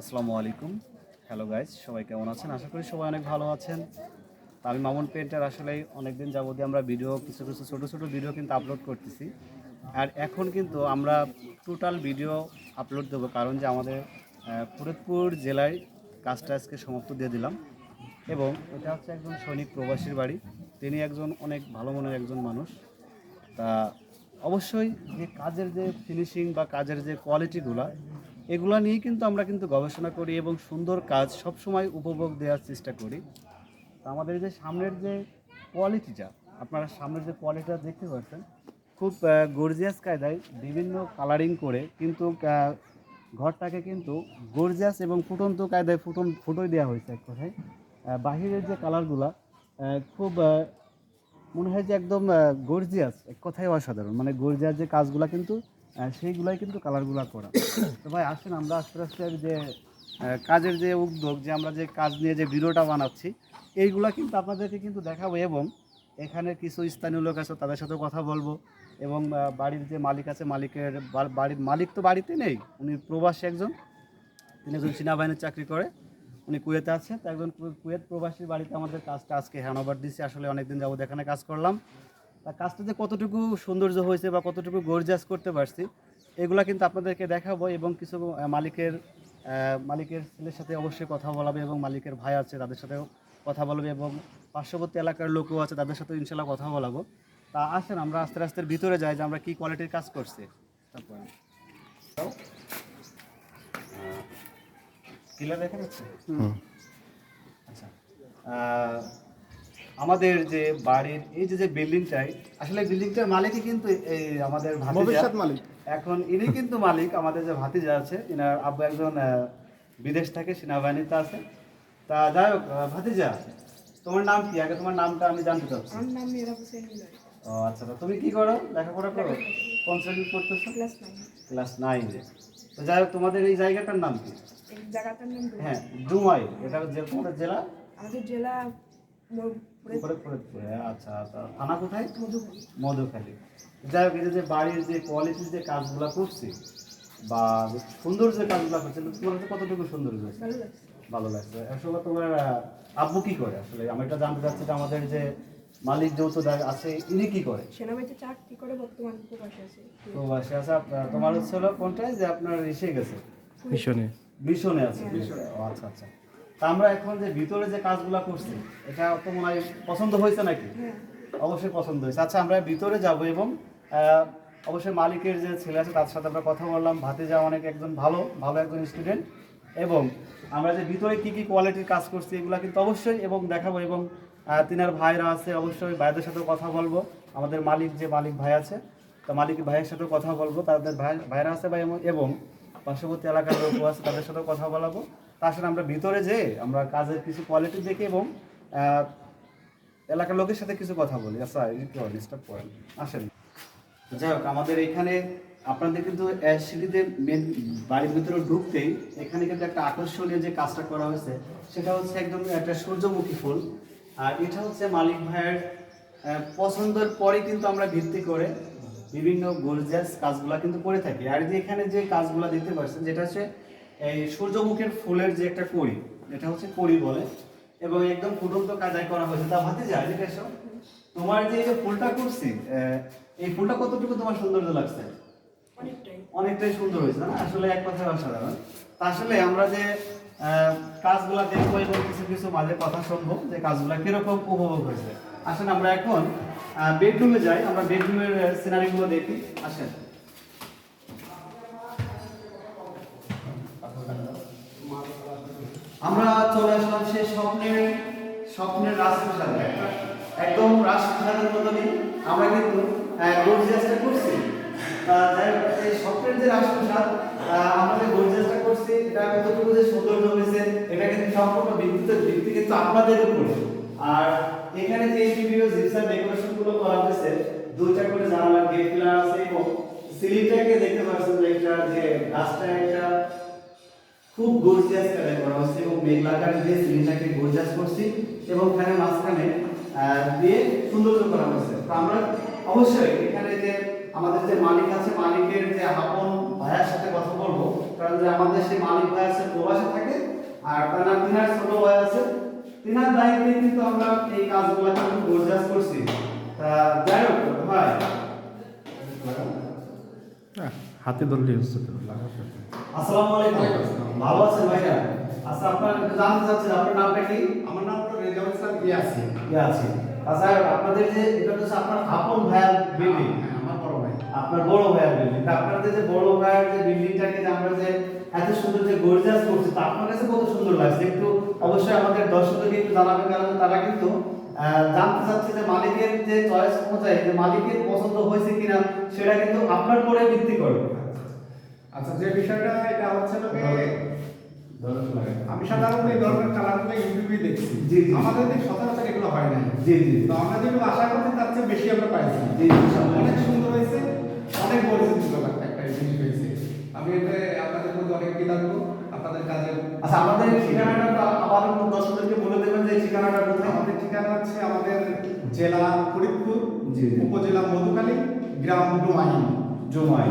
আসসালামু আলাইকুম। Hello guys সবাই কেমন আছেন? আশা করি সবাই অনেক ভালো আছেন। আমি মামুন পেন্টার আসলে অনেকদিন যাবতীয় আমরা ভিডিও কিছু কিছু ছোটো ছোটো ভিডিও কিন্তু আপলোড করতেছি। আর এখন কিন্তু আমরা টোটাল ভিডিও আপলোড দেবো, কারণ যে আমাদের ফরিদপুর জেলায় কাজটা আজকে সমাপ্ত দিয়ে দিলাম। এবং এটা হচ্ছে একজন সৈনিক প্রবাসীর বাড়ি। তিনি একজন অনেক ভালো মনের একজন মানুষ। তা অবশ্যই যে কাজের যে ফিনিশিং বা কাজের যে কোয়ালিটিগুলো এগুলো নিয়ে কিন্তু আমরা কিন্তু গবেষণা করি এবং সুন্দর কাজ সবসময় উপভোগ দেওয়ার চেষ্টা করি। তা আমাদের যে সামনের যে কোয়ালিটিটা, আপনারা সামনের যে কোয়ালিটিটা দেখতে পাচ্ছেন, খুব গর্জিয়াস কায়দায় বিভিন্ন কালারিং করে কিন্তু ঘরটাকে কিন্তু গর্জিয়াস এবং ফুটন্ত কায়দায় ফুটন ফুটোই দেওয়া হয়েছে এক কথায়। বাহিরের যে কালারগুলা খুব মনে হয় যে একদম গর্জিয়াস এক কথাই অসাধারণ। মানে গর্জিয়াস যে কাজগুলা কিন্তু সেইগুলাই কিন্তু কালারগুলা করা। তো ভাই আসেন আমরা আস্তে আস্তে যে কাজের যে উদ্যোগ যে আমরা যে কাজ নিয়ে যে ভিডিওটা বানাচ্ছি এইগুলা কিন্তু আপনাদেরকে কিন্তু দেখাবো এবং এখানে কিছু স্থানীয় লোক আছে তাদের সাথে কথা বলব। এবং বাড়ির যে মালিক আছে মালিকের বাড়ির মালিক তো বাড়িতে নেই উনি প্রবাসী একজন। তিনি একজন সেনাবাহিনীর চাকরি করে উনি কুয়েতে আছে। তো একজন কুয়েত প্রবাসীর বাড়িতে আমাদের কাজটা আজকে হ্যান্ড ওভার দিচ্ছি আসলে অনেকদিন যাব এখানে কাজ করলাম। তা কাজটা যে কতটুকু সৌন্দর্য হয়েছে বা কতটুকু গর্জাস করতে পারছি এগুলা কিন্তু আপনাদেরকে দেখাবো এবং কিছু মালিকের মালিকের ছেলের সাথে অবশ্যই কথা বলাবে এবং মালিকের ভাই আছে তাদের সাথেও কথা বলবে এবং পার্শ্ববর্তী এলাকার লোকও আছে তাদের সাথে ইনশাল্লাহ কথা বলাবো। তা আসেন আমরা আস্তে আস্তে ভিতরে যাই যে আমরা কি কোয়ালিটির কাজ করছি। তারপরে দেখা যাচ্ছে আচ্ছা। আমাদের যে বাড়ির এই যে যে বিল্ডিংটাই আসলে বিল্ডিংটার মালিকই কিন্তু এই আমাদের ভবিষ্যৎ মালিক। এখন ইনি কিন্তু মালিক আমাদের যে ভাতিজা আছে ইনার আব্বু একজন বিদেশ থাকে সেনাবাহিনীতে আছে। তা যাই হোক ভাতিজা তোমার নাম কি? আগে তোমার নামটা আমি জানতে চাচ্ছি। আমার নাম হোসেন ও আচ্ছা তুমি কি করো? লেখাপড়া করো? কোন শ্রেণি পড়তেছো? ক্লাস নাইন ক্লাস নাইনে তো যাই হোক তোমাদের এই জায়গাটার নাম কি? এই জায়গাটার নাম হ্যাঁ ডুমাই এটা যে তোমাদের জেলা? আমাদের জেলা ফরিদপুরে আচ্ছা আচ্ছা। থানা কোথায়? মধুখালী। যাই হোক যে বাড়ির যে কোয়ালিটির যে কাজগুলো করছি বা সুন্দর যে কাজগুলো করছে তোমার কতটুকু সুন্দর হয়েছে ভালো লাগছে। আসলে তোমার আব্বু কি করে? আসলে আমি এটা জানতে চাচ্ছি যে আমাদের যে মালিক যৌথ আছে ইনি কি করে? সেনাবাহিনীতে চাকরি করে বর্তমান প্রবাসী আছে। তোমার হচ্ছে হলো কোনটায় যে আপনার এসে গেছে? মিশনে মিশনে আছে। আচ্ছা আচ্ছা। তা আমরা এখন যে ভিতরে যে কাজগুলো করছি, এটা তো মনে হয় পছন্দ হয়েছে নাকি? অবশ্যই পছন্দ হয়েছে। আচ্ছা আমরা ভিতরে যাব এবং অবশ্যই মালিকের যে ছেলে আছে, তার সাথে আমরা কথা বললাম। ভাতে ভাতিজা অনেক একজন ভালো ভালো একজন স্টুডেন্ট এবং আমরা যে ভিতরে কি কি কোয়ালিটির কাজ করছি, এগুলো কিন্তু অবশ্যই এবং দেখাবো এবং তিনার ভাইরা আছে, অবশ্যই ভাইদের সাথেও কথা বলব। আমাদের মালিক যে মালিক ভাই আছে, তো মালিক ভাইয়ের সাথেও কথা বলব। তাদের ভাই, ভাইরা আছে ভাই এবং পার্শ্ববর্তী এলাকার লোক আছে, তাদের সাথেও কথা বলাবো। সাথে আমরা ভিতরে যে আমরা কাজের কিছু কোয়ালিটি দেখি এবং এলাকার লোকের সাথে কিছু কথা বলি। আচ্ছা একটু ডিস্টার্ব করেন। আসেন। যাই হোক, আমাদের এখানে আপনাদের কিন্তু সিঁড়িতে মেন বাড়ির ভিতরে ঢুকতেই এখানে কিন্তু একটা আকর্ষণীয় যে কাজটা করা হয়েছে, সেটা হচ্ছে একদম একটা সূর্যমুখী ফুল। আর এটা হচ্ছে মালিক ভাইয়ের পছন্দের পরে কিন্তু আমরা ভিত্তি করে বিভিন্ন গর্জিয়াস কাজগুলা কিন্তু করে থাকি। আর যে এখানে যে কাজগুলা দেখতে পাচ্ছেন, যেটা হচ্ছে এই সূর্যমুখীর ফুলের যে একটা কড়ি এটা হচ্ছে কড়ি বলে এবং একদম ফুটন্ত কাজাই করা হয়েছে। তা ভাতে যায় এটা তোমার যে ফুলটা করছি এই ফুলটা কতটুকু তোমার সৌন্দর্য লাগছে? অনেকটাই। সুন্দর হয়েছে না? আসলে এক কথায় অসাধারণ। তা আসলে আমরা যে আহ, কাজগুলা দেখব এবং কিছু কিছু মাঝে কথা শুনব যে কাজগুলা কীরকম উপভোগ হয়েছে। আসেন আমরা এখন বেডরুমে যাই আমরা বেডরুমের সিনারিগুলো দেখি। আসেন। আমরা চলে আসলাম সেই স্বপ্নের স্বপ্নের রাজপ্রাসাদে একদম রাজপ্রাসাদের মতনই আমরা কিন্তু গর্জিয়াসটা করছি। এই স্বপ্নের যে রাজপ্রাসাদ আমরা যে গর্জিয়াসটা করছি, এটা কতটুকু যে সৌন্দর্য হয়েছে, এটা কিন্তু সম্পূর্ণ ভিত্তি ভিত্তি কিন্তু আপনাদের উপরে। আর এখানে যে বিভিন্ন জিপসার ডেকোরেশনগুলো করা হয়েছে, দুইটা করে জানালার গেট পিলার আছে এবং সিলিংটাকে দেখতে পাচ্ছেন একটা, যে গাছটা একটা খুব গর্জিয়াস কালার করা হচ্ছে এবং মেঘলা কালার দিয়ে সিলিংটাকে গর্জিয়াস করছি এবং এখানে মাঝখানে দিয়ে সৌন্দর্য করা হয়েছে। তো আমরা অবশ্যই এখানে যে আমাদের যে মালিক আছে মালিকের যে আপন ভাইয়ের সাথে কথা বলব কারণ যে আমাদের সেই মালিক ভাই আছে প্রবাসে থাকে আর তার তিনার ছোট ভাই আছে। তিনার দায়িত্বে কিন্তু আমরা এই কাজগুলো কিন্তু গোর্জাস করছি। তা যাই হোক ভাই। হ্যাঁ, হাতে ধরলে হচ্ছে তো। আসসালামু আলাইকুম। ভালো আছেন ভাইয়া? আচ্ছা আপনার জানতে চাচ্ছেন আপনার নামটা কি? আমার নাম হলো রেজাউল ইসলাম ইয়াসি আছে আচ্ছা আপনাদের যে এটা হচ্ছে আপনার আপন ভাইয়ের বিল্ডিং হ্যাঁ আমার বড় ভাই। আপনার বড় ভাইয়ের বিল্ডিং তা আপনাদের যে বড় ভাইয়ের যে বিল্ডিংটাকে যে আমরা যে এত সুন্দর যে গর্জাস করছি তা আপনার কাছে কত সুন্দর লাগছে? একটু অবশ্যই আমাদের দর্শকদেরকে একটু জানাবেন কারণ তারা কিন্তু আহ, জানতে চাচ্ছে যে মালিকের যে চয়েস অনুযায়ী যে মালিকের পছন্দ হয়েছে কিনা সেটা কিন্তু আপনার পরে ভিত্তি করবে আচ্ছা যে বিষয়টা এটা হচ্ছে লোকে আমি সাধারণত এই ধরনের কালারগুলো ইউটিউবে দেখছি। জি। আমাদের দিক সচরাচর এগুলো হয় না। জি জি তো আমরা যেগুলো আশা করছি তার চেয়ে বেশি আমরা পাইছি। জি অনেক সুন্দর হয়েছে অনেক পরিচিত একটা জিনিস হয়েছে। আমি এতে আপনাদের প্রতি অনেক কৃতজ্ঞ আপনাদের কাজে আচ্ছা আমাদের ঠিকানাটা আবার দর্শকদেরকে বলে দেবেন যে ঠিকানাটা কোথায়? আমাদের ঠিকানা হচ্ছে আমাদের জেলা ফরিদপুর। উপজেলা মধুখালী গ্রাম ডুমাইন জমাই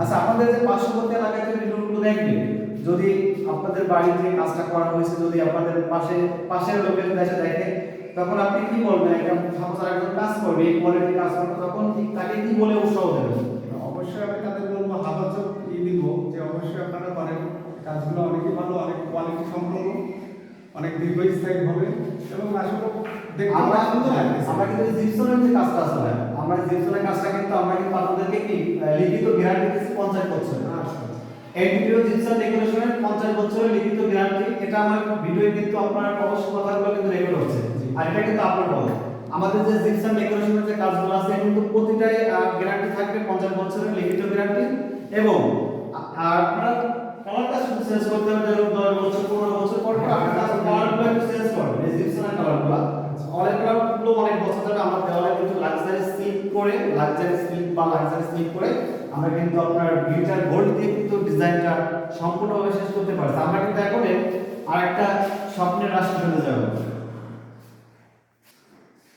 আচ্ছা আমাদের যে পার্শ্ববর্তী এলাকায় যে ভিডিওগুলো দেখবেন যদি আপনাদের বাড়িতে কাজটা করা হয়েছে যদি আপনাদের পাশে পাশের লোকের কাছে দেখে তখন আপনি কি বলবেন? একটা সাপোজ একজন কাজ করবে এই কোয়ালিটি কাজ করবে তখন ঠিক তাকে কি বলে উৎসাহ দেবেন? অবশ্যই আমি তাদের বলব হাবাচক ই দিব যে অবশ্যই আপনারা করেন কাজগুলো অনেকই ভালো অনেক কোয়ালিটি সম্পন্ন অনেক দীর্ঘস্থায়ী হবে। এবং আসলে দেখতে আমরা কিন্তু জিপসনের যে কাজটা ভাই, আমরা জিপসনের কাজটা কিন্তু আমরা কিন্তু আপনাদেরকে কি লিখিত গ্যারান্টি দিচ্ছি পঞ্চাশ বছর এই ভিডিও জিপসন ডেকোরেশনের পঞ্চাশ বছরের লিখিত গ্যারান্টি এটা আমার ভিডিও কিন্তু আপনার অবশ্য কথাগুলো কিন্তু রেকর্ড হচ্ছে। আর এটা কিন্তু আপলোড হবে। আমাদের যে জিপসন ডেকোরেশনের যে কাজগুলো আছে কিন্তু প্রতিটাই গ্যারান্টি থাকবে পঞ্চাশ বছরের লিখিত গ্যারান্টি এবং আপনারা কালারটা শুধু চেঞ্জ করতে হবে ধরুন দশ বছর পনেরো বছর পর পর আপনার কালারগুলো একটু চেঞ্জ করবেন এই জিপসনের কালারগুলো অনেক কালারগুলো অনেক বছর ধরে আমার দেওয়ালে কিন্তু লাক্সারি স্লিপ করে লাক্সারি স্লিপ বা লাক্সারি স্লিপ করে আমরা কিন্তু আপনার গ্লিটার গোল্ড দিয়ে কিন্তু ডিজাইনটা সম্পূর্ণভাবে শেষ করতে পারছি। আমরা কিন্তু এখন আর একটা স্বপ্নের রাশি চলে যাব।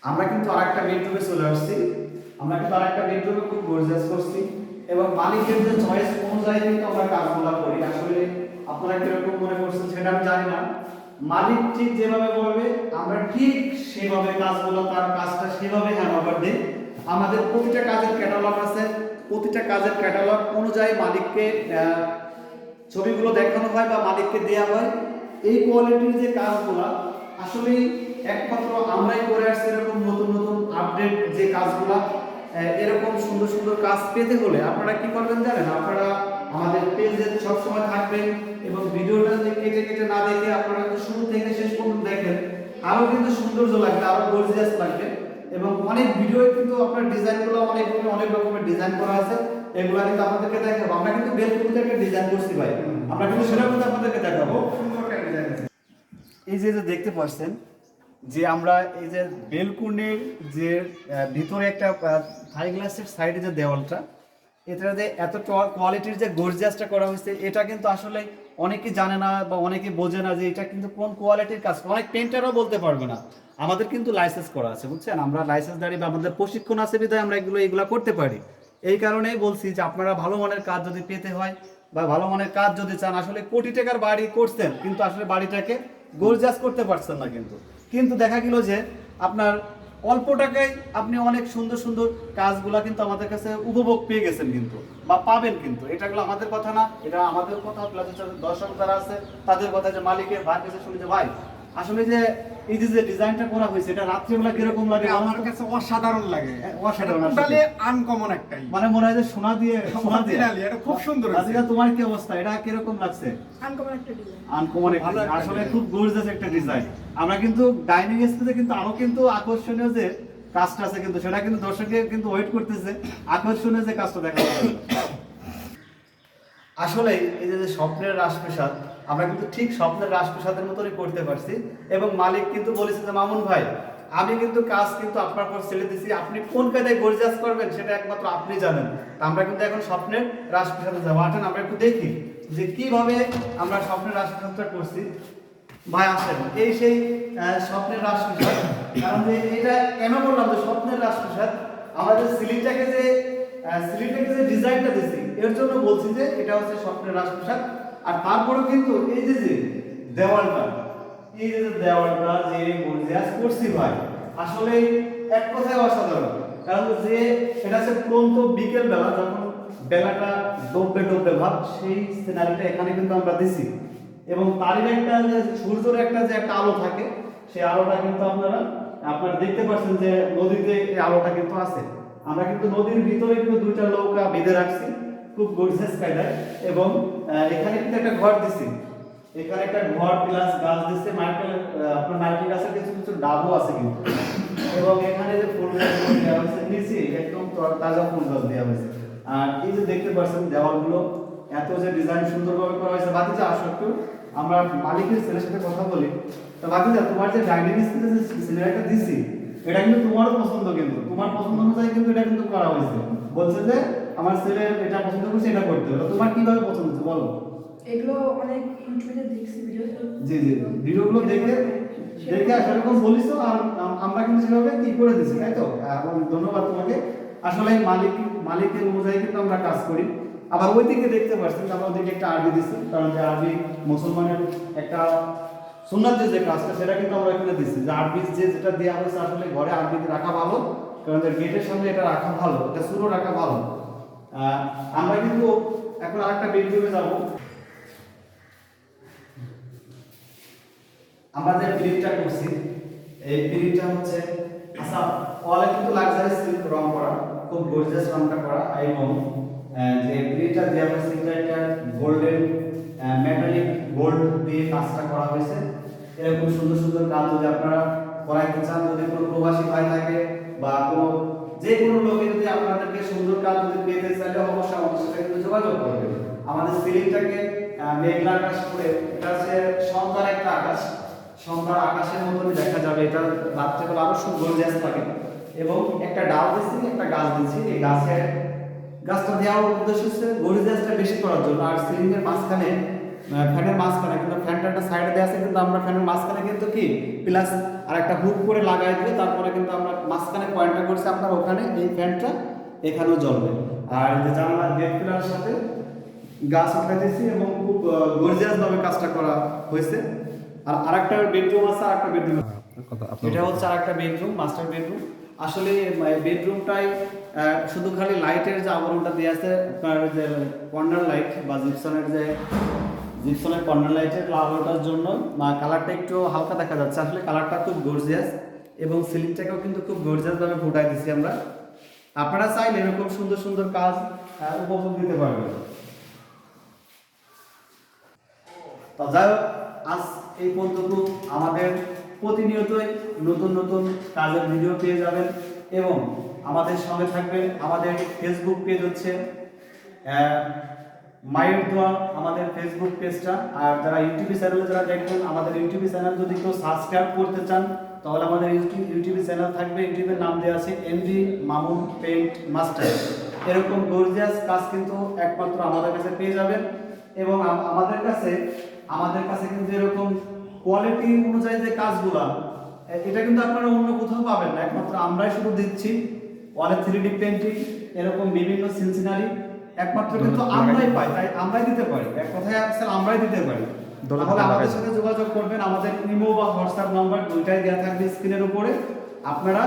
আমরা কিন্তু আরেকটা বেডরুমে চলে আসছি। আমরা কিন্তু আরেকটা বেডরুমে খুব গর্জিয়াস করছি এবং মালিকের যে চয়েস অনুযায়ী কিন্তু আমরা কাজগুলো করি। আসলে আপনারা কীরকম মনে করছেন সেটা আমি জানি না। মালিক ঠিক যেভাবে বলবে, আমরা ঠিক সেভাবে কাজগুলো, তার কাজটা সেভাবে হ্যান্ড ওভার দিই আমাদের প্রতিটা কাজের ক্যাটালগ আছে। প্রতিটা কাজের ক্যাটালগ অনুযায়ী মালিককে ছবিগুলো দেখানো হয় বা মালিককে দেওয়া হয়। এই কোয়ালিটির যে কাজগুলো আসলে একমাত্র আমরাই করে আসছি এরকম নতুন নতুন আপডেট যে কাজগুলো এরকম সুন্দর সুন্দর কাজ পেতে হলে আপনারা কি করবেন জানেন? আপনারা আমাদের পেজে সবসময় থাকবেন এবং ভিডিওটা যে কেটে কেটে না দেখে আপনারা শুরু থেকে শেষ পর্যন্ত দেখেন আরও কিন্তু সৌন্দর্য লাগবে আরও গর্জিয়াস লাগবে এবং অনেক ভিডিও কিন্তু আপনার ডিজাইনগুলো অনেক অনেক রকমের ডিজাইন করা আছে, এগুলো কিন্তু আপনাদেরকে দেখাবো। আমরা কিন্তু বেলকুনিতে একটা ডিজাইন করছি ভাই। আমরা কিন্তু সেটা কিন্তু আপনাদেরকে দেখাবো। এই যে যে দেখতে পাচ্ছেন যে আমরা এই যে বেলকুনির যে ভিতরে একটা থাই গ্লাসের সাইডে যে দেওয়ালটা এটা যে এত কোয়ালিটির যে গর্জিয়াসটা করা হয়েছে, এটা কিন্তু আসলে অনেকে জানে না বা অনেকে বোঝে না যে এটা কিন্তু কোন কোয়ালিটির কাজ অনেক পেন্টারও বলতে পারবে না। আমাদের কিন্তু লাইসেন্স করা আছে, বুঝছেন? আমরা লাইসেন্স দাঁড়িয়ে বা আমাদের প্রশিক্ষণ আছে বিধায় আমরা এগুলো এগুলো করতে পারি। এই কারণেই বলছি যে আপনারা ভালো মানের কাজ যদি পেতে হয় বা ভালো মানের কাজ যদি চান, আসলে কোটি টাকার বাড়ি করছেন, কিন্তু আসলে বাড়িটাকে গোলজাস করতে পারছেন না কিন্তু। কিন্তু দেখা গেল যে আপনার অল্প টাকায় আপনি অনেক সুন্দর সুন্দর কাজগুলা কিন্তু আমাদের কাছে উপভোগ পেয়ে গেছেন কিন্তু, বা পাবেন কিন্তু। এটা গুলো আমাদের কথা না, এটা আমাদের কথা প্লাস দর্শক যারা আছে, তাদের কথা যে মালিকের ভাই কাছে শুনি যে, ভাই আসলে যে এই যে যে ডিজাইনটা করা হয়েছে এটা রাত্রিবেলা কীরকম লাগে আমার কাছে অসাধারণ লাগে। অসাধারণ। টোটালি আনকমন একটাই। মানে মনে হয় যে সোনা দিয়ে সোনা দিয়ে। এটা খুব সুন্দর হয়েছে। রাধিকা তোমার কি অবস্থা? এটা কীরকম লাগছে? আনকমন একটা ডিজাইন আনকমন একটা ভালো আসলে খুব গর্জিয়াস একটা ডিজাইন আমরা কিন্তু ডাইনিং স্পেসে কিন্তু আরও কিন্তু আকর্ষণীয় যে কাজটা আছে কিন্তু সেটা কিন্তু দর্শকে কিন্তু ওয়েট করতেছে। আকর্ষণীয় যে কাজটা দেখা যাবে আসলে এই যে স্বপ্নের রাজপ্রসাদ, আমরা কিন্তু ঠিক স্বপ্নের রাজপ্রসাদের মতনই করতে পারছি এবং মালিক কিন্তু বলেছে যে, মামুন ভাই, আমি কিন্তু কাজ কিন্তু আপনার পর ছেড়ে দিছি। আপনি কোন কায়দায় গর্জাস করবেন সেটা একমাত্র আপনি জানেন। আমরা কিন্তু এখন স্বপ্নের রাজপ্রসাদে যাব। আসেন আমরা একটু দেখি যে কীভাবে আমরা স্বপ্নের রাজপ্রসাদটা করছি। ভাই, আসেন। এই সেই স্বপ্নের রাজপ্রসাদ। কারণ যে এটা কেন বললাম যে স্বপ্নের রাজপ্রসাদ? আমাদের সিলিংটাকে যে সিলিংটাকে যে ডিজাইনটা দিছি এর জন্য বলছি যে এটা হচ্ছে স্বপ্নের রাজপ্রাসাদ। আর তারপরেও কিন্তু এই যে যে দেওয়ালটা, এই যে দেওয়ালটা যে গর্জিয়াস করছি ভাই, আসলে এক কথায় অসাধারণ। কারণ যে এটা হচ্ছে প্রন্ত বিকেল বেলা যখন বেলাটা ডোবে ডোবে ভাব, সেই সিনারিটা এখানে কিন্তু আমরা দিছি। এবং তারই একটা যে সূর্যের একটা যে একটা আলো থাকে, সেই আলোটা কিন্তু আপনারা আপনারা দেখতে পাচ্ছেন যে নদীতে এই আলোটা কিন্তু আছে। আমরা কিন্তু নদীর ভিতরে কিন্তু দুইটা নৌকা বেঁধে রাখছি। খুব গর্জিয়াস কায়দায় এবং এখানে কিন্তু একটা ঘর দিছি। এখানে একটা ঘর প্লাস গাছ দিচ্ছে নারকেল আপনার নারকেল গাছের কিছু কিছু ডাবও আছে কিন্তু। এবং এখানে যে ফুল গাছগুলো দেওয়া হয়েছে, নিচে একদম তাজা ফুল গাছ দেওয়া হয়েছে। আর এই যে দেখতে পাচ্ছেন দেওয়ালগুলো, এত যে ডিজাইন সুন্দরভাবে করা হয়েছে। বাকি যে আসো একটু, আমরা মালিকের ছেলের সাথে কথা বলি। তো বাকি যা তোমার যে ডাইনিং স্পেসে যে দিছি, এটা কিন্তু তোমারও পছন্দ কিন্তু। তোমার পছন্দ অনুযায়ী কিন্তু এটা কিন্তু করা হয়েছে। বলছে যে আমার ছেলে এটা পছন্দ করছে এটা করতে হবে। তোমার কীভাবে পছন্দ হচ্ছে বলো? এগুলো অনেক ইউটিউবে দেখছি ভিডিও জি জি ভিডিওগুলো দেখে দেখে সেরকম বলিস তো আর আমরা কিন্তু সেভাবে কি করে দিছি তাই তো? এবং ধন্যবাদ তোমাকে। আসলে মালিক মালিকের অনুযায়ী কিন্তু আমরা কাজ করি। আবার ওই দিকে দেখতে পাচ্ছেন যে আমরা ওদিকে একটা আরবি দিচ্ছি কারণ যে আরবি মুসলমানের একটা সুন্নাত যে কাজটা সেটা কিন্তু আমরা এখানে দিচ্ছি যে আরবি যে যেটা দেওয়া হয়েছে আসলে ঘরে আরবিতে রাখা ভালো কারণ যে গেটের সামনে এটা রাখা ভালো এটা শুরু রাখা ভালো। আমরা কিন্তু এখন আরেকটা বেডরুমে যাব। আমরা যে প্রিন্টটা করছি, এই প্রিন্টটা হচ্ছে আচ্ছা ওয়ালে কিন্তু লাক্সারি সিল্ক রং করা, খুব গর্জিয়াস রংটা করা এবং যে প্রিন্টটা দেওয়া হয়েছে, এটা একটা গোল্ডেন মেটালিক গোল্ড দিয়ে কাজটা করা হয়েছে। এরকম সুন্দর সুন্দর কাজ যদি আপনারা করাইতে চান, যদি কোনো প্রবাসী ভাই থাকে বা কোনো যে কোনো লোকে যদি আপনাদেরকে সুন্দর কাজ যদি পেতে চাইলে অবশ্যই আমাদের সাথে কিন্তু যোগাযোগ করবেন আমাদের সিলিংটাকে মেঘলা আকাশ করে, এটা হচ্ছে সন্ধ্যার একটা আকাশ। সন্ধ্যার আকাশের মতনই দেখা যাবে। এটা রাত্রেবেলা আরও সুন্দর জ্যাস থাকে এবং একটা ডাল দিচ্ছি একটা গাছ দিচ্ছি এই গাছের গাছটা দেওয়ার উদ্দেশ্য হচ্ছে গড়ি জ্যাসটা বেশি করার জন্য। আর সিলিং এর মাঝখানে ফ্যানের মাঝখানে, কিন্তু ফ্যানটা একটা সাইডে দেওয়া আছে, কিন্তু আমরা ফ্যানের মাঝখানে কিন্তু কি? প্লাস আর একটা হুক করে লাগাই দিয়ে তারপরে কিন্তু আমরা মাঝখানে পয়েন্টটা করছি আপনার ওখানে, এই ফ্যানটা এখানেও জ্বলবে। আর যে জানলা গেট পিলার সাথে গাছ উঠে দিয়েছি এবং খুব গর্জিয়াস ভাবে কাজটা করা হয়েছে। আর আরেকটা বেডরুম আছে, আরেকটা বেডরুম এটা হচ্ছে আরেকটা বেডরুম মাস্টার বেডরুম আসলে বেডরুমটাই শুধু খালি লাইটের যে আবরণটা দিয়ে আছে, আপনার যে কর্নার লাইট বা জিপসনের যে জিপসনের কর্নার লাইটের আলোটার জন্য কালারটা একটু হালকা দেখা যাচ্ছে। আসলে কালারটা খুব গর্জিয়াস এবং সিলিংটাকেও কিন্তু খুব গর্জিয়াসভাবে ফুটাই দিচ্ছি আমরা। আপনারা চাইলে এরকম সুন্দর সুন্দর কাজ উপভোগ দিতে পারবেন। তো যাই হোক, আজ এই পর্যন্ত আমাদের প্রতিনিয়তই নতুন নতুন কাজের ভিডিও পেয়ে যাবেন এবং আমাদের সঙ্গে থাকবেন আমাদের ফেসবুক পেজ হচ্ছে মায়ের দোয়া আমাদের ফেসবুক পেজটা আর যারা ইউটিউব চ্যানেলে যারা দেখবেন, আমাদের ইউটিউব চ্যানেল যদি কেউ সাবস্ক্রাইব করতে চান, তাহলে আমাদের ইউটিউব ইউটিউব চ্যানেল থাকবে। ইউটিউবের নাম দেওয়া আছে এমডি মামুন পেন্ট মাস্টার এরকম গর্জিয়াস কাজ কিন্তু একমাত্র আমাদের কাছে পেয়ে যাবেন। এবং আমাদের কাছে আমাদের কাছে কিন্তু এরকম কোয়ালিটি অনুযায়ী যে কাজগুলা এটা কিন্তু আপনারা অন্য কোথাও পাবেন না। একমাত্র আমরাই শুধু দিচ্ছি। ওয়ালে থ্রি ডি পেন্টিং এরকম বিভিন্ন সিনসিনারি একমাত্র কিন্তু আমরাই পাই তাই আমরাই দিতে পারি। এক কথায় আসলে আমরাই দিতে পারি। তাহলে আমাদের সাথে যোগাযোগ করবেন আমাদের ইমো বা হোয়াটসঅ্যাপ নাম্বার দুইটাই দেওয়া থাকবে স্ক্রিনের উপরে। আপনারা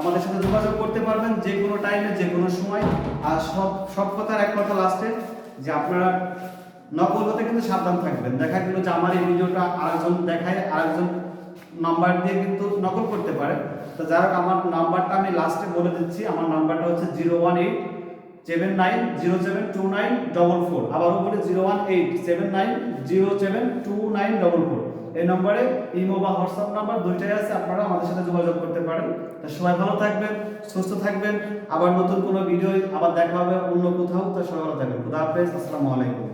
আমাদের সাথে যোগাযোগ করতে পারবেন যে কোনো টাইমে যে কোনো সময়। আর সব সব কথার এক কথা লাস্টে যে আপনারা নকল হতে কিন্তু সাবধান থাকবেন। দেখা গেল যে আমার এই ভিডিওটা আরেকজন দেখায় আরেকজন নাম্বার দিয়ে কিন্তু নকল করতে পারে। তো যাই হোক আমার নাম্বারটা আমি লাস্টে বলে দিচ্ছি। আমার নাম্বারটা হচ্ছে zero one eight seven nine zero seven two nine double four আবার উপরে zero one eight seven nine zero seven two nine double four এই নম্বরে ইমো বা হোয়াটসঅ্যাপ নাম্বার দুইটাই আছে, আপনারা আমাদের সাথে যোগাযোগ করতে পারেন। তো সবাই ভালো থাকবেন, সুস্থ থাকবেন। আবার নতুন কোনো ভিডিও আবার দেখা হবে অন্য কোথাও, তো সবাই ভালো থাকবেন। খুদা হাফেজ, আসসালামু আলাইকুম।